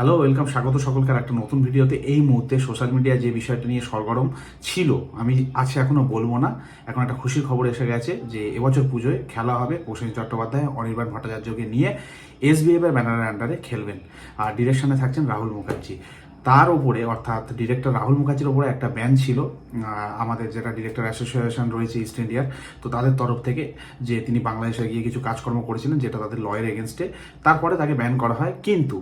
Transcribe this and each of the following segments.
Hello welcome স্বাগত সকলকে একটা নতুন ভিডিওতে। এই মুহূর্তে সোশ্যাল মিডিয়া যে বিষয়টা নিয়ে সরগরম ছিল, আমি আছে এখনও বলব না। এখন একটা খুশির খবর এসে গেছে যে এবছর পুজোয় খেলা হবে প্রসেন চট্টোপাধ্যায়, অনির্বাণ ভট্টাচার্যকে নিয়ে এসবিএফ এর ব্যানারের আন্ডারে খেলবেন। আর ডিরেকশনে থাকছেন রাহুল মুখার্জি। তার উপরে, অর্থাৎ ডিরেক্টর রাহুল মুখার্জির উপরে একটা ব্যান ছিল। আমাদের যেটা ডিরেক্টর অ্যাসোসিয়েশন রয়েছে ইস্ট ইন্ডিয়ার তো তাদের তরফ থেকে যে তিনি বাংলাদেশে গিয়ে কিছু কাজকর্ম করেছিলেন, যেটা তাদের লয়ের এগেনস্টে তারপরে তাকে ব্যান করা হয়। কিন্তু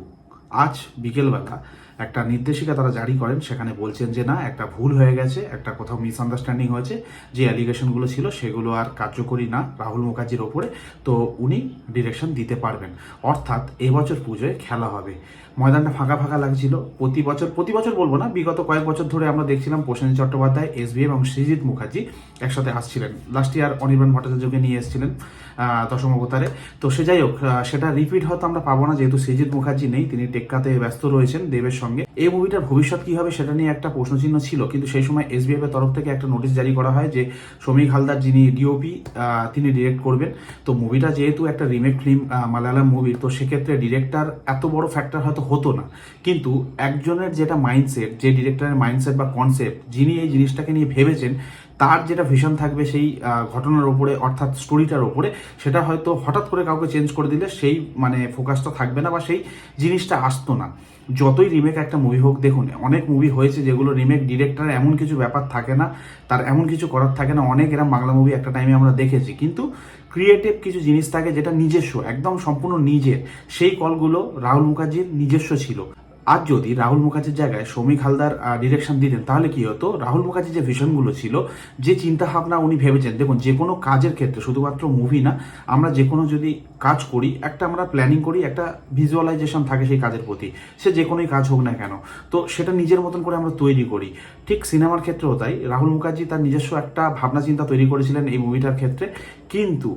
আজ বিকেলবেলা একটা নির্দেশিকা তারা জারি করেন, সেখানে বলছেন যে না, একটা ভুল হয়ে গেছে, একটা কোথাও মিসআন্ডারস্ট্যান্ডিং হয়েছে, যে অ্যালিগেশনগুলো ছিল সেগুলো আর কার্যকরী না রাহুল মুখার্জির ওপরে, তো উনি ডিরেকশন দিতে পারবেন। অর্থাৎ এবছর পুজোয় খেলা হবে। ময়দানটা ফাঁকা ফাঁকা লাগছিল, প্রতি বছর প্রতি বছর বলব না, বিগত কয়েক বছর ধরে আমরা দেখছিলাম প্রসেন চট্টোপাধ্যায়, এস বি এবং সৃজিত মুখার্জি একসাথে আসছিলেন লাস্ট ইয়ার অনির্বাণ ভট্টাচার্যকে নিয়ে এসেছিলেন দশম অবতারে। তো সে যাই হোক সেটা রিপিট হয়তো আমরা পাবো না, যেহেতু সৃজিত মুখার্জি নেই, তিনি টেক্কাতে ব্যস্ত রয়েছেন, দেবের সঙ্গে এই মুভিটার ভবিষ্যৎ কি হবে সেটা নিয়ে একটা প্রশ্নচিহ্ন ছিল, কিন্তু সেই সময় এসবিএফ এর তরফ থেকে একটা নোটিশ জারি করা হয় যে শ্রমিক হালদার যিনি ডিওপি তিনি ডিরেক্ট করবেন। তো মুভিটা যেহেতু একটা রিমেক ফিল্ম মালায়ালাম মুভি তো সেক্ষেত্রে ডিরেক্টর এত বড় ফ্যাক্টর হয়তো হতো না। কিন্তু একজনের যেটা মাইন্ডসেট যে ডিরেক্টরের মাইন্ডসেট বা কনসেপ্ট যিনি এই জিনিসটাকে নিয়ে ভেবেছেন, তার যেটা ভিশন থাকবে সেই ঘটনার ওপরে অর্থাৎ স্টোরিটার ওপরে সেটা হয়তো হঠাৎ করে কাউকে চেঞ্জ করে দিলে সেই মানে ফোকাসটা থাকবে না বা সেই জিনিসটা আসতো না। যতই রিমেক একটা মুভি হোক, দেখুন, অনেক মুভি হয়েছে যেগুলো রিমেক ডিরেক্টর এমন কিছু ব্যাপার থাকে না, তার এমন কিছু করার থাকে না, অনেক এরম বাংলা মুভি একটা টাইমে আমরা দেখেছি। কিন্তু ক্রিয়েটিভ কিছু জিনিস থাকে যেটা নিজস্ব, একদম সম্পূর্ণ নিজের। সেই কলগুলো রাহুল মুখার্জির নিজস্ব ছিল। আজ যদি রাহুল মুখার্জির জায়গায় শ্রমিক হালদার ডিরেকশন দিতেন, তাহলে কি হতো? রাহুল মুখার্জির যে ভিশনগুলো ছিল, যে চিন্তা ভাবনা উনি ভেবেছেন, দেখুন, যে কোনো কাজের ক্ষেত্রে, শুধুমাত্র মুভি না, আমরা যে কোনো যদি কাজ করি, একটা আমরা প্ল্যানিং করি, একটা ভিজুয়ালাইজেশন থাকে সেই কাজের প্রতি, সে যে কোনোই কাজ হোক না কেন, তো সেটা নিজের মতন করে আমরা তৈরি করি। ঠিক সিনেমার ক্ষেত্রেও তাই, রাহুল মুখার্জি তার নিজস্ব একটা ভাবনা চিন্তা তৈরি করেছিলেন এই মুভিটার ক্ষেত্রে, কিন্তু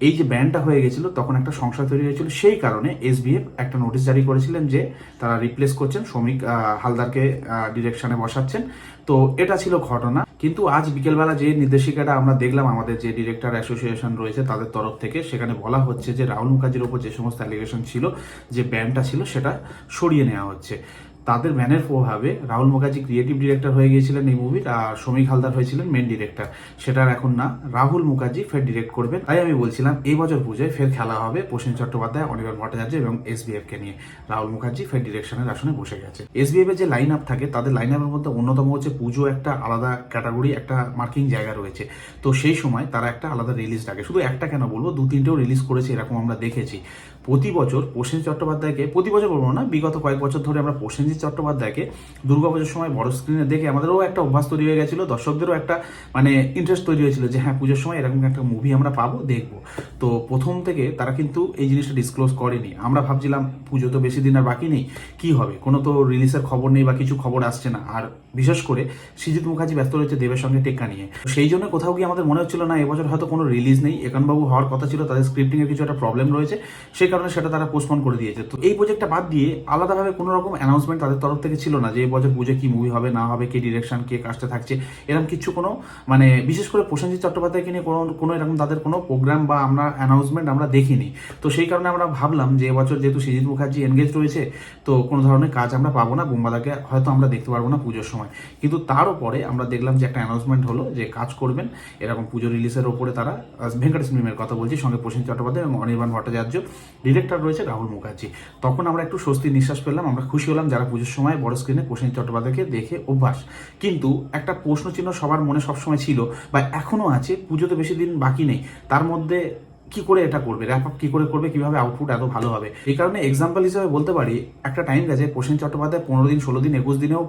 এই যে ব্যানটা হয়ে গেছিল, তখন একটা সংশয় তৈরি হয়েছিল। সেই কারণে এসবিএফ একটা নোটিশ জারি করেছিলেন যে তারা রিপ্লেস করছেন, শ্রমিক হালদারকে ডিরেকশনে বসাচ্ছেন। তো এটা ছিল ঘটনা। কিন্তু আজ বিকেলবেলা যে নির্দেশিকাটা আমরা দেখলাম, আমাদের যে ডিরেক্টর অ্যাসোসিয়েশন রয়েছে তাদের তরফ থেকে, সেখানে বলা হচ্ছে যে রাহুল মুখার্জির ওপর যে সমস্ত অ্যালিগেশন ছিল, যে ব্যানটা ছিল, সেটা সরিয়ে নেওয়া হচ্ছে। তাদের ব্যানের প্রভাবে রাহুল মুখার্জি ক্রিয়েটিভ ডিরেক্টর হয়ে গিয়েছিলেন এই মুভির আর শ্রমিক হালদার হয়েছিলেন মেন ডিরেক্টর সেটার এখন না, রাহুল মুখার্জি ফের ডিরেক্ট করবেন। তাই আমি বলছিলাম, এই বছর পুজোয় ফের খেলা হবে প্রসেন চট্টোপাধ্যায় অনির্বাণ ভট্টাচার্য এবং এসবিএফ কে নিয়ে। রাহুল মুখার্জি ফের ডিরেকশনের আসনে বসে গেছে। এসবিএফ এর যে লাইন আপ থাকে, তাদের লাইন আপের মধ্যে অন্যতম হচ্ছে পুজো একটা আলাদা ক্যাটাগরি একটা মার্কিং জায়গা রয়েছে। তো সেই সময় তারা একটা আলাদা রিলিজ ডাকে। শুধু একটা কেন বলব দু তিনটেও রিলিজ করেছে, এরকম আমরা দেখেছি। প্রতি বছর প্রসেন চট্টোপাধ্যায়কে, প্রতি বছর বলব না, বিগত কয়েক বছর ধরে আমরা প্রসেনজিৎ চট্টোপাধ্যায়কে দুর্গাপুজোর সময় বড় স্ক্রিনে দেখে আমাদেরও একটা অভ্যাস তৈরি হয়ে গেছিল, দর্শকদেরও একটা মানে ইন্টারেস্ট তৈরি হয়েছিল যে হ্যাঁ পুজোর সময় এরকম একটা মুভি আমরা পাবো, দেখব। তো প্রথম থেকে তারা কিন্তু এই জিনিসটা ডিসক্লোজ করেনি। আমরা ভাবছিলাম পুজো তো বেশি দিন আর বাকি নেই, কি হবে? কোনো তো রিলিজের খবর নেই বা কিছু খবর আসছে না। আর বিশেষ করে সৃজিত মুখার্জি ব্যস্ত রয়েছে দেবের সঙ্গে টেক্কা নিয়ে। সেই জন্য কোথাও গিয়ে আমাদের মনে হচ্ছিল না, এবছর হয়তো কোনো রিলিজ নেই। একানবাবু হওয়ার কথা ছিল, তাদের স্ক্রিপ্টিংয়ের কিছু একটা প্রবলেম রয়েছে। সেই কারণে সেটা তারা পোস্টপন করে দিয়েছে। তো এই প্রজেক্টটা বাদ দিয়ে আলাদাভাবে কোনো রকম অ্যানাউন্সমেন্ট তাদের তরফ থেকে ছিল না যে এবছর পুজো কি মুভি হবে, না হবে, কে ডিরেকশন কে কাজটা থাকছে, এরকম কিছু কোনো মানে বিশেষ করে প্রসেনজিৎ চট্টোপাধ্যায়কে নিয়ে কোনো কোনো এরকম তাদের কোনো প্রোগ্রাম বা আমরা অ্যানাউন্সমেন্ট আমরা দেখিনি। তো সেই কারণে আমরা ভাবলাম যে এবছর যেহেতু সৃজিত মুখার্জি এনগেজ রয়েছে, তো কোনো ধরনের কাজ আমরা পাবো না, বোম্বাদাকে হয়তো আমরা দেখতে পারব না পুজোর সময়। কিন্তু তার উপরে আমরা দেখলাম যে একটা অ্যানাউন্সমেন্ট হলো যে কাজ করবেন, এরকম পুজো রিলিজের ওপরে তারা ভেঙ্কটেশ মিমের কথা বলছি, সঙ্গে প্রসেন চট্টোপাধ্যায় এবং অনির্বাণ ভট্টাচার্য। ডিরেক্টর রয়েছে রাহুল মুখার্জি। তখন আমরা একটু স্বস্তি নিঃশ্বাস পেলাম আমরা খুশি হলাম যারা পুজোর সময় বড় স্ক্রিনে প্রসেন চট্টোপাধ্যায়কে দেখে অভ্যাস। কিন্তু একটা প্রশ্ন চিহ্ন সবার মনে সবসময় ছিল বা এখনও আছে, পুজো তো বেশি দিন বাকি নেই, তার মধ্যে কি করে এটা করবে? র্যাপ আপ কি করে করবে? কীভাবে আউটপুট এত ভালো হবে? এই কারণে এক্সাম্পল হিসেবে বলতে পারি, একটা টাইম গেছে প্রসেন চট্টোপাধ্যায় পনেরো দিন, ষোলো দিন, একুশ দিনেও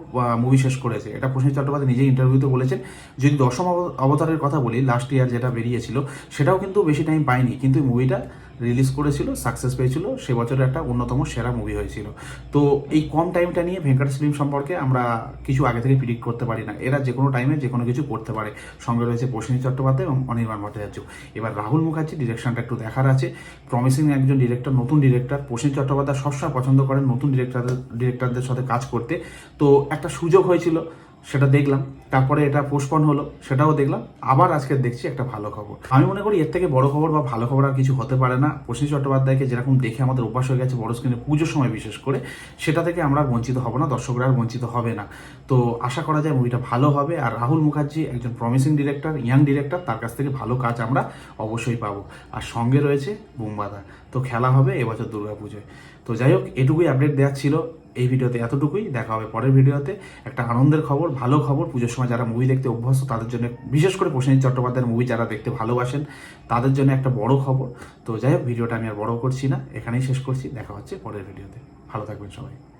মুভি শেষ করেছে। এটা প্রসেন চট্টোপাধ্যায় নিজেই ইন্টারভিউতে বলেছেন। যদি দশম অবতারের কথা বলি লাস্ট ইয়ার যেটা বেরিয়েছিল, সেটাও কিন্তু বেশি টাইম পায়নি। কিন্তু মুভিটা রিলিজ করেছিল সাকসেস পেয়েছিল, সে বছরের একটা অন্যতম সেরা মুভি হয়েছিল। তো এই কম টাইমটা নিয়ে ভেঙ্কটেশ ফিল্ম সম্পর্কে আমরা কিছু আগে থেকে প্রিডিক্ট করতে পারি না। এরা যে কোনো টাইমে যে কোনো কিছু করতে পারে। সঙ্গে রয়েছে প্রসেনজিৎ চট্টোপাধ্যায় এবং অনির্বাণ ভট্টাচার্য। এবার রাহুল মুখার্জি ডিরেকশনটা একটু দেখার আছে। প্রমিসিং একজন ডিরেক্টর নতুন ডিরেক্টর প্রসেনজিৎ চট্টোপাধ্যায় সবসময় পছন্দ করেন নতুন ডিরেক্টরদের ডিরেক্টরদের সাথে কাজ করতে। তো একটা সুযোগ হয়েছিল। সেটা দেখলাম, তারপরে এটা পোস্টপন হলো, সেটাও দেখলাম, আবার আজকে দেখছি একটা ভালো খবর। আমি মনে করি এর থেকে বড় খবর বা ভালো খবর আর কিছু হতে পারে না। প্রসেন চট্টোপাধ্যায়কে যেরকম দেখে আমাদের অভ্যাস হয়ে গেছে বড় স্ক্রিনে পুজোর সময় বিশেষ করে, সেটা থেকে আমরা বঞ্চিত হব না, দর্শকরা আর বঞ্চিত হবে না। তো আশা করা যায় মুভিটা ভালো হবে, আর রাহুল মুখার্জি একজন প্রমিসিং ডিরেক্টর ইয়াং ডিরেক্টর তার কাছ থেকে ভালো কাজ আমরা অবশ্যই পাবো। আর সঙ্গে রয়েছে বুম্বাদা। তো খেলা হবে এবছর দুর্গাপুজোয়। তো যাই হোক, এটুকুই আপডেট দেওয়ার ছিল। এই ভিডিওতে এতটুকুই। দেখা হবে পরের ভিডিওতে। একটা আনন্দের খবর, ভালো খবর। পুজোর সময় যারা মুভি দেখতে অভ্যস্ত, তাদের জন্য বিশেষ করে প্রসেনজিৎ চট্টোপাধ্যায়ের মুভি যারা দেখতে ভালোবাসেন, তাদের জন্য একটা বড় খবর। তো যাই হোক, ভিডিওটা আমি আর বড় করছি না। এখানেই শেষ করছি। দেখা হচ্ছে পরের ভিডিওতে। ভালো থাকবেন সবাই।